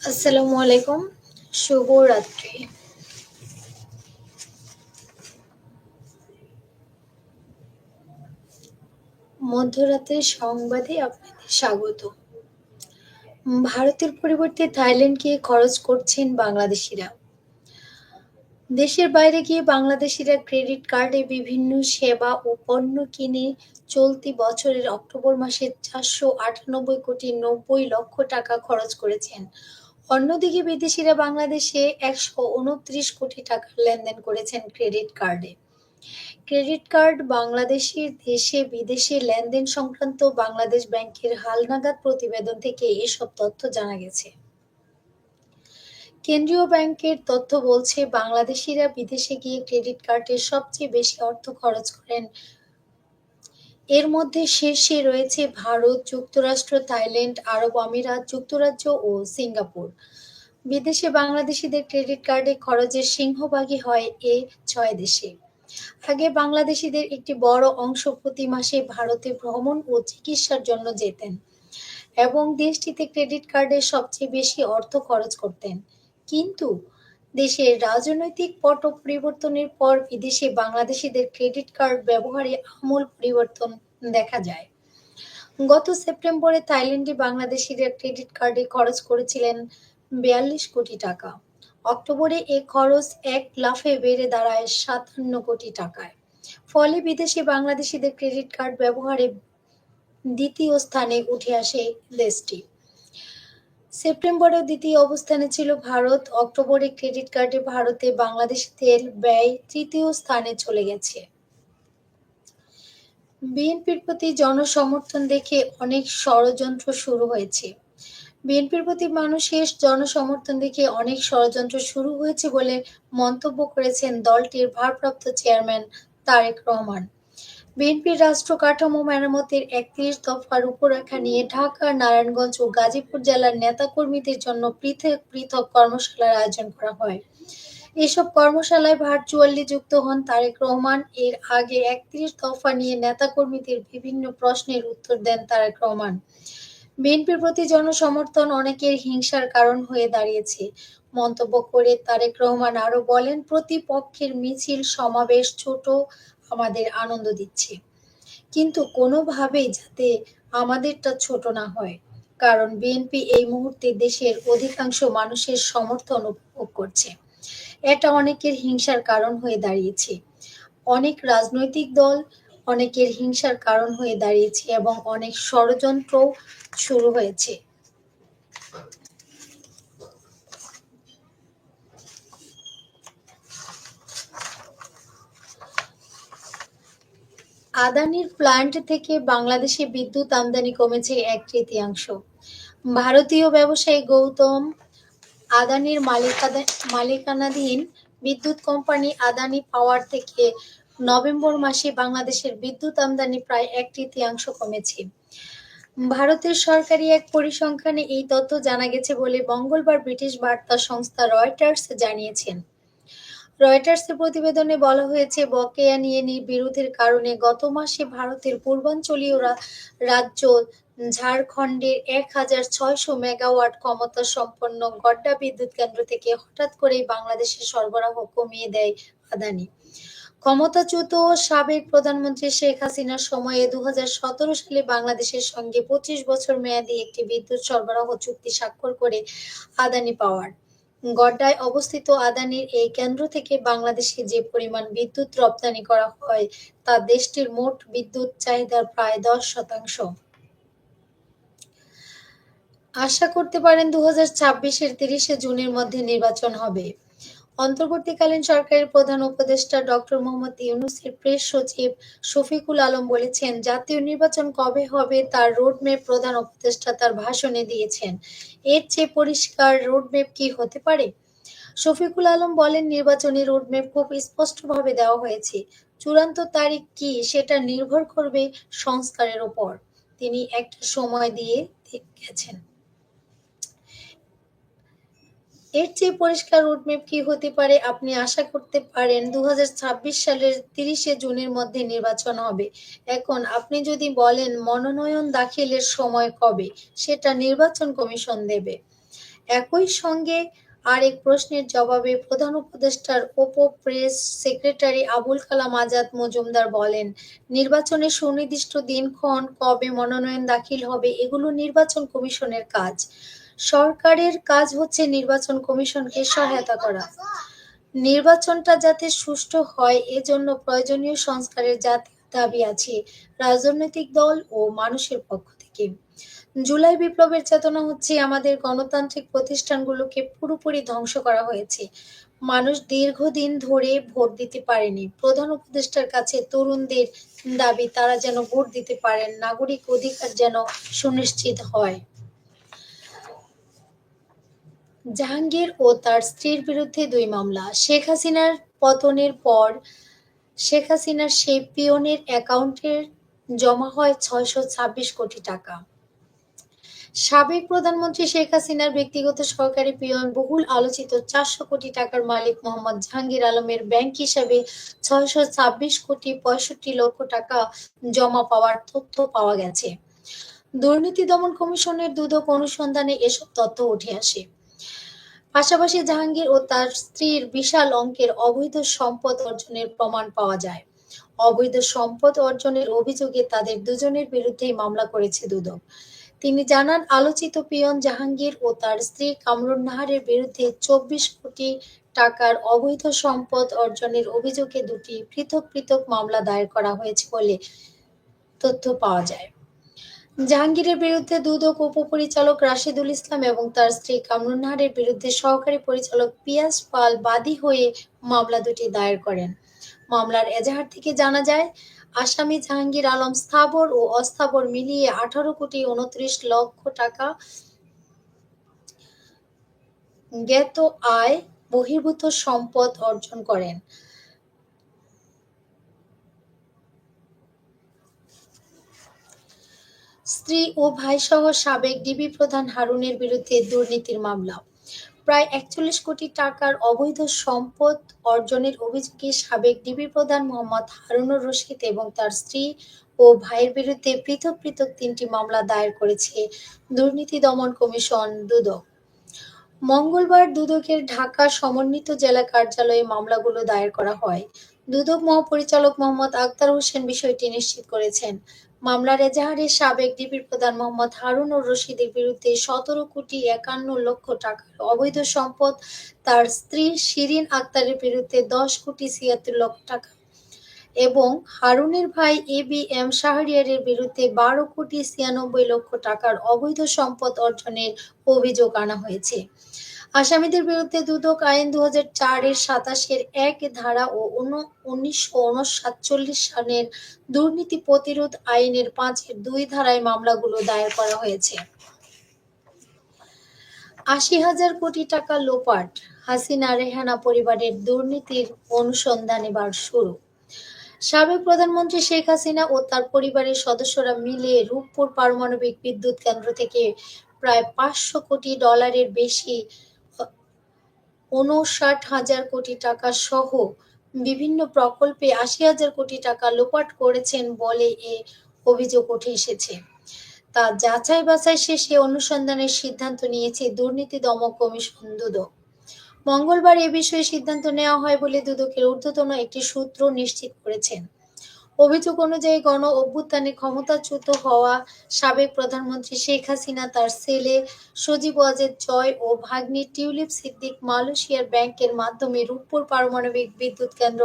আসসালামু আলাইকুম শুভ রাত্রি মধ্যরাতের সংবাদে আপনাদের স্বাগত। ভারতের পরিবর্তে থাইল্যান্ড গিয়ে খরচ করছেন বাংলাদেশিরা। দেশের বাইরে গিয়ে বাংলাদেশিরা ক্রেডিট কার্ডে বিভিন্ন সেবা ও পণ্য কিনে চলতি বছরের অক্টোবর মাসে চারশো আটানব্বই কোটি নব্বই লক্ষ টাকা খরচ করেছেন। অন্যদিকে বিদেশিরা বাংলাদেশে একশো উনত্রিশ কোটি টাকার লেনদেন করেছেন ক্রেডিট কার্ডে। ক্রেডিট কার্ড বাংলাদেশের দেশে বিদেশে লেনদেন সংক্রান্ত বাংলাদেশ ব্যাংকের হালনাগাদ প্রতিবেদন থেকে এসব তথ্য জানা গেছে। কেন্দ্রীয় ব্যাংকের তথ্য বলছে, বাংলাদেশিরা বিদেশে গিয়ে ক্রেডিট কার্ডে সবচেয়ে বেশি অর্থ খরচ করেন। এর মধ্যে শীর্ষে রয়েছে ভারত, যুক্তরাষ্ট্র, থাইল্যান্ড, আরব আমিরাত, যুক্তরাজ্য ও সিঙ্গাপুর। বিদেশে বাংলাদেশিদের ক্রেডিট কার্ডে খরচের সিংহভাগই হয় এ ছয় দেশে। আগে বাংলাদেশিদের একটি বড় অংশ প্রতি মাসে ভারতে ভ্রমণ ও চিকিৎসার জন্য যেতেন এবং দেশটিতে ক্রেডিট কার্ডে সবচেয়ে বেশি অর্থ খরচ করতেন। কিন্তু দেশের রাজনৈতিক পট পরিবর্তনের পর বিদেশে বাংলাদেশিদের ক্রেডিট কার্ড ব্যবহারে আমূল পরিবর্তন দেখা যায়। গত সেপ্টেম্বরে থাইল্যান্ডে বাংলাদেশিরা ক্রেডিট কার্ডে খরচ করেছিলেন বিয়াল্লিশ কোটি টাকা। অক্টোবরে এ খরচ এক লাফে বেড়ে দাঁড়ায় সাতান্ন কোটি টাকায়। ফলে বিদেশে বাংলাদেশিদের ক্রেডিট কার্ড ব্যবহারে দ্বিতীয় স্থানে উঠে আসে দেশটি। সেপ্টেম্বরেও দ্বিতীয় অবস্থানে ছিল ভারত। অক্টোবরে ক্রেডিট কার্ডে ভারতে বাংলাদেশ তেল ব্যয় তৃতীয় স্থানে চলে গেছে। বিএনপির প্রতি জনসমর্থন দেখে অনেক ষড়যন্ত্র শুরু হয়েছে। বিএনপির প্রতি মানুষের জনসমর্থন দেখে অনেক ষড়যন্ত্র শুরু হয়েছে বলে মন্তব্য করেছেন দলটির ভারপ্রাপ্ত চেয়ারম্যান তারেক রহমান। বিএনপির রাষ্ট্র কাঠামো মেরামতের একত্রিশ দফা রূপরেখা নিয়ে ঢাকা, নারায়ণগঞ্জ ও গাজীপুর জেলার নেতাকর্মীদের জন্য পৃথক পৃথক কর্মশালার আয়োজন করা হয়। এসব কর্মশালায় ভার্চুয়ালি যুক্ত হন তারেক রহমান। এর আগে একত্রিশ দফা নিয়ে নেতাকর্মীদের বিভিন্ন প্রশ্নের উত্তর দেন তারেক রহমান। বিএনপির প্রতি জনসমর্থন অনেকের হিংসার কারণ হয়ে দাঁড়িয়েছে। মন্তব্য করে তারেক রহমান আরও বলেন, প্রতিপক্ষের মিছিল, সমাবেশ ছোট আমাদের আনন্দ দিচ্ছে। কিন্তু কোনোভাবেই যাতে আমাদেরটা ছোট না হয়, কারণ বিএনপি এই মুহূর্তে দেশের অধিকাংশ মানুষের সমর্থন উপভোগ করছে। এটা অনেকের হিংসার কারণ হয়ে দাঁড়িয়েছে। অনেক রাজনৈতিক দল অনেকের হিংসার কারণ হয়ে দাঁড়িয়েছে এবং অনেক ষড়যন্ত্র শুরু হয়েছে। আদানির প্ল্যান্ট থেকে বাংলাদেশে বিদ্যুৎ আমদানি কমেছে এক তৃতীয়াংশ। ভারতীয় ব্যবসায়ী গৌতম আদানির মালিকাদা মালিকানাধীন বিদ্যুৎ কোম্পানি আদানি পাওয়ার থেকে নভেম্বর মাসে বাংলাদেশের বিদ্যুৎ আমদানি প্রায় এক তৃতীয়াংশ কমেছে। ভারতের সরকারি এক পরিসংখ্যানে এই তথ্য জানা গেছে বলে মঙ্গলবার ব্রিটিশ বার্তা সংস্থা রয়টার্স জানিয়েছেন। রয়টার্সের প্রতিবেদনে বলা হয়েছে, বকেয়া নিয়ে বিরোধের কারণে গত মাসে ভারতের পূর্বাঞ্চলীয় রাজ্য ঝাড়খণ্ডের এক হাজার ছয়শো মেগাওয়াট ক্ষমতা সম্পন্ন গড্ডা বিদ্যুৎ কেন্দ্র থেকে হঠাৎ করেই বাংলাদেশের সরবরাহ কমিয়ে দেয় আদানি। ক্ষমতাচ্যুত সাবেক প্রধানমন্ত্রী শেখ হাসিনার সময়ে দু হাজার সতেরো সালে বাংলাদেশের সঙ্গে পঁচিশ বছর মেয়াদী একটি বিদ্যুৎ সরবরাহ চুক্তি স্বাক্ষর করে আদানি পাওয়ার। গড্ডায় অবস্থিত আদানির এই কেন্দ্র থেকে বাংলাদেশে যে পরিমাণ বিদ্যুৎ রপ্তানি করা হয়, তা দেশটির মোট বিদ্যুৎ চাহিদার প্রায় দশ শতাংশ। আশা করতে পারেন দু হাজার ছাব্বিশের তিরিশে জুনের মধ্যে নির্বাচন হবে। অন্তর্বর্তীকালীন সরকারের প্রধান উপদেষ্টা ডক্টর মোহাম্মদ ইউনুসের প্রেস সচিব শফিকুল আলম বলেছেন, জাতীয় নির্বাচন কবে হবে তার রোডম্যাপ প্রধান উপদেষ্টা তার ভাষণে দিয়েছেন। এর চেয়ে পরিষ্কার রোডম্যাপ কি হতে পারে? শফিকুল আলম বলেন, নির্বাচনী রোডম্যাপ খুব স্পষ্টভাবে দেওয়া হয়েছে। চূড়ান্ত তারিখ কি সেটা নির্ভর করবে সংস্কারের উপর তিনি একটা সময় দিয়ে গেছেন এর চেয়ে পরিষ্কার রোডম্যাপ কি হতে পারে আপনি আশা করতে পারেন দু হাজার ছাব্বিশ সালের তিরিশে জুনের মধ্যে নির্বাচন হবে। এখন আপনি যদি বলেন মনোনয়ন দাখিলের সময় কবে, সেটা নির্বাচন কমিশন দেবে। একই সঙ্গে আরেক প্রশ্নের জবাবে প্রধান উপদেষ্টার উপ প্রেস সেক্রেটারি আবুল কালাম আজাদ মজুমদার বলেন নির্বাচনের সুনির্দিষ্ট দিনক্ষণ কবে মনোনয়ন দাখিল হবে এগুলো নির্বাচন কমিশনের কাজ। সরকারের কাজ হচ্ছে নির্বাচন কমিশনকে সহায়তা করা। নির্বাচনটা যাতে সুষ্ঠু হয়, এজন্য প্রয়োজনীয় সংস্কারের জাতীয় দাবি আছে রাজনৈতিক দল ও মানুষের পক্ষ থেকে। জুলাই বিপ্লবের চেতনা হচ্ছে আমাদের গণতান্ত্রিক প্রতিষ্ঠানগুলোকে পুরোপুরি ধ্বংস করা হয়েছে। মানুষ দীর্ঘদিন ধরে ভোট দিতে পারেনি। প্রধান উপদেষ্টার কাছে তরুণদের দাবি, তারা যেন ভোট দিতে পারেন, নাগরিক অধিকার যেন সুনিশ্চিত হয়। জাহাঙ্গীর ও তার স্ত্রীর বিরুদ্ধে দুই মামলা। শেখ হাসিনার পতনের পর শেখ হাসিনার সেই পিয়নের অ্যাকাউন্টে জমা হয় ছয়শো ছাব্বিশ কোটি টাকা। সাবেক প্রধানমন্ত্রী শেখ হাসিনার ব্যক্তিগত সহকারী পিয়ন বহুল আলোচিত চারশো কোটি টাকার মালিক মোহাম্মদ জাহাঙ্গীর আলমের ব্যাংক হিসাবে ছয়শো ছাব্বিশ কোটি পঁয়ষট্টি লক্ষ টাকা জমা পাওয়ার তথ্য পাওয়া গেছে। দুর্নীতি দমন কমিশনের দুদক অনুসন্ধানে এসব তথ্য উঠে আসে। পাশাপাশি জাহাঙ্গীর ও তার স্ত্রীর বিশাল অঙ্কের অবৈধ সম্পদ অর্জনের প্রমাণ পাওয়া যায়। অবৈধ সম্পদ অর্জনের অভিযোগে তাদের দুজনের বিরুদ্ধেই মামলা করেছে দুদক। তিনি জানান, আলোচিত পিয়ন জাহাঙ্গীর ও তার স্ত্রী কামরুন নাহারের বিরুদ্ধে চব্বিশ কোটি টাকার অবৈধ সম্পদ অর্জনের অভিযোগে দুটি পৃথক পৃথক মামলা দায়ের করা হয়েছে বলে তথ্য পাওয়া যায়। জাহাঙ্গীরের বিরুদ্ধে দুদক উপপরিচালক রাশেদুল ইসলাম এবং তার স্ত্রী কামরুন নাহারের বিরুদ্ধে সহকারী পরিচালক পিয়াস পাল বাদী হয়ে মামলা দুটি দায়ের করেন। মামলার এজাহার থেকে জানা যায়, আসামি জাহাঙ্গীর আলম স্থাবর ও অস্থাবর মিলিয়ে আঠারো কোটি উনত্রিশ লক্ষ টাকা জ্ঞাত আয় বহির্ভূত সম্পদ অর্জন করেন। স্ত্রী ও ভাইসহ সাবেক ডিবি প্রধান হারুনের বিরুদ্ধে দুর্নীতির মামলা। প্রায় একচল্লিশ কোটি টাকার অবৈধ সম্পদ অর্জনের অভিযোগে সাবেক ডিবি প্রধান মোহাম্মদ হারুনুর রশিদ এবং তার স্ত্রী ও ভাইয়ের বিরুদ্ধে পৃথক পৃথক তিনটি মামলা দায়ের করেছে দুর্নীতি দমন কমিশন দুদক। মঙ্গলবার দুদকের ঢাকা সমন্বিত জেলা কার্যালয়ে মামলাগুলো দায়ের করা হয়। দুদক মহাপরিচালক মোহাম্মদ আক্তার হোসেন বিষয়টি নিশ্চিত করেছেন। মামলার এজাহারে সাবেক ডিবির প্রধান মোহাম্মদ হারুনুর রশিদের বিরুদ্ধে সতেরো কোটি একান্ন লক্ষ টাকার অবৈধ সম্পদ তার স্ত্রী শিরিন আক্তারের বিরুদ্ধে দশ কোটি ছিয়াত্তর লক্ষ টাকা। এবং হারুনের ভাই এ বি এম শাহরিয়ারের বিরুদ্ধে বারো কোটি ছিয়ানব্বই লক্ষ টাকার অবৈধ সম্পদ অর্জনের অভিযোগ আনা হয়েছে। আসামিদের বিরুদ্ধে দুদক আইন দু হাজার চারের সাতাশের এক ধারা ও উনিশশো সাতচল্লিশ সালের দুর্নীতি প্রতিরোধ আইনের পাঁচের দুই ধারায় মামলাগুলো দায়ের করা হয়েছে। আশি হাজার কোটি টাকা লোপাট হাসিনা রেহানা পরিবারের দুর্নীতির অনুসন্ধান এবার শুরু। সাবেক প্রধানমন্ত্রী শেখ হাসিনা ও তার পরিবারের সদস্যরা মিলে রূপপুর পারমাণবিক বিদ্যুৎ কেন্দ্র থেকে প্রায় পাঁচশো কোটি ডলারের বেশি উনষাট হাজার কোটি টাকা সহ বিভিন্ন প্রকল্পে আশি হাজার কোটি টাকা লোপাট করেছেন বলে এ অভিযোগ উঠে এসেছে। তা যাচাই বাছাই শেষে অনুসন্ধানের সিদ্ধান্ত নিয়েছে দুর্নীতি দমক কমিশন দুদক। মঙ্গলবার এ বিষয়ে সিদ্ধান্ত নেওয়া হয় বলে দুদকের ঊর্ধ্বতন একটি সূত্র নিশ্চিত করেছেন অভিযোগ অনুযায়ী গণ অভ্যুত্থানে ক্ষমতাচ্যুত হওয়া সাবেক প্রধানমন্ত্রী শেখ হাসিনা, তার ছেলে সজীব ওয়াজেদ জয় ও ভাগ্নি টিউলিপ সিদ্দিক মালয়েশিয়ার ব্যাংকের মাধ্যমে রূপপুর পারমাণবিক বিদ্যুৎ কেন্দ্র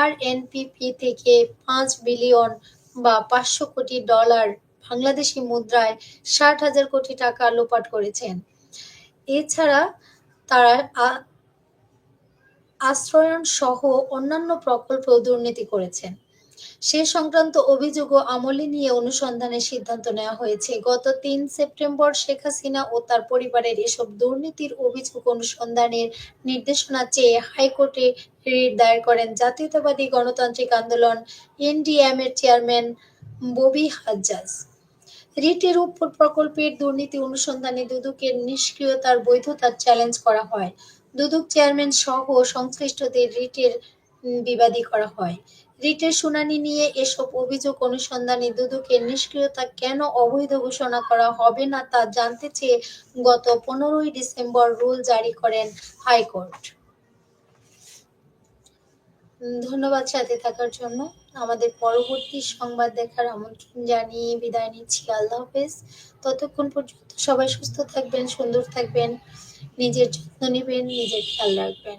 আর এনপিপি থেকে পাঁচ বিলিয়ন বা পাঁচশো কোটি ডলার বাংলাদেশি মুদ্রায় ষাট হাজার কোটি টাকা লোপাট করেছেন। এছাড়া তারা আশ্রয়ন সহ অন্যান্য প্রকল্পেও দুর্নীতি করেছেন। সে সংক্রান্ত অভিযোগ ও আমলে নিয়ে অনুসন্ধানের সিদ্ধান্ত নেওয়া হয়েছে। গত তিন সেপ্টেম্বর শেখ হাসিনা ও তার পরিবারের এসব দুর্নীতির অভিযোগ অনুসন্ধানের নির্দেশনা চেয়ে হাইকোর্টে রিট দায়ের করেন জাতীয়তাবাদী গণতান্ত্রিক আন্দোলন এনডিএম এর চেয়ারম্যান ববি হাজ্জাজ। রিটের উপর প্রকল্পের দুর্নীতি অনুসন্ধানে দুদকের নিষ্ক্রিয়তার বৈধতার চ্যালেঞ্জ করা হয়। দুদক চেয়ারম্যান সহ সংশ্লিষ্টদের রিটের বিবাদী করা হয়। রিটের শুনানি নিয়ে এসব অভিযোগ অনুসন্ধানে দুদকের নিষ্ক্রিয়তা কেন অবৈধ ঘোষণা করা হবে না তা জানতে চেয়ে গত পনেরোই ডিসেম্বর রুল জারি করেন হাইকোর্ট। ধন্যবাদ সাথে থাকার জন্য। আমাদের পরবর্তী সংবাদ দেখার আমন্ত্রণ জানিয়ে বিদায় নিচ্ছি। আল্লাহ হাফেজ। ততক্ষণ পর্যন্ত সবাই সুস্থ থাকবেন, সুন্দর থাকবেন, নিজের যত্ন নেবেন, নিজের খেয়াল রাখবেন।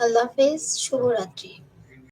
আল্লাহ হাফেজ। শুভরাত্রি।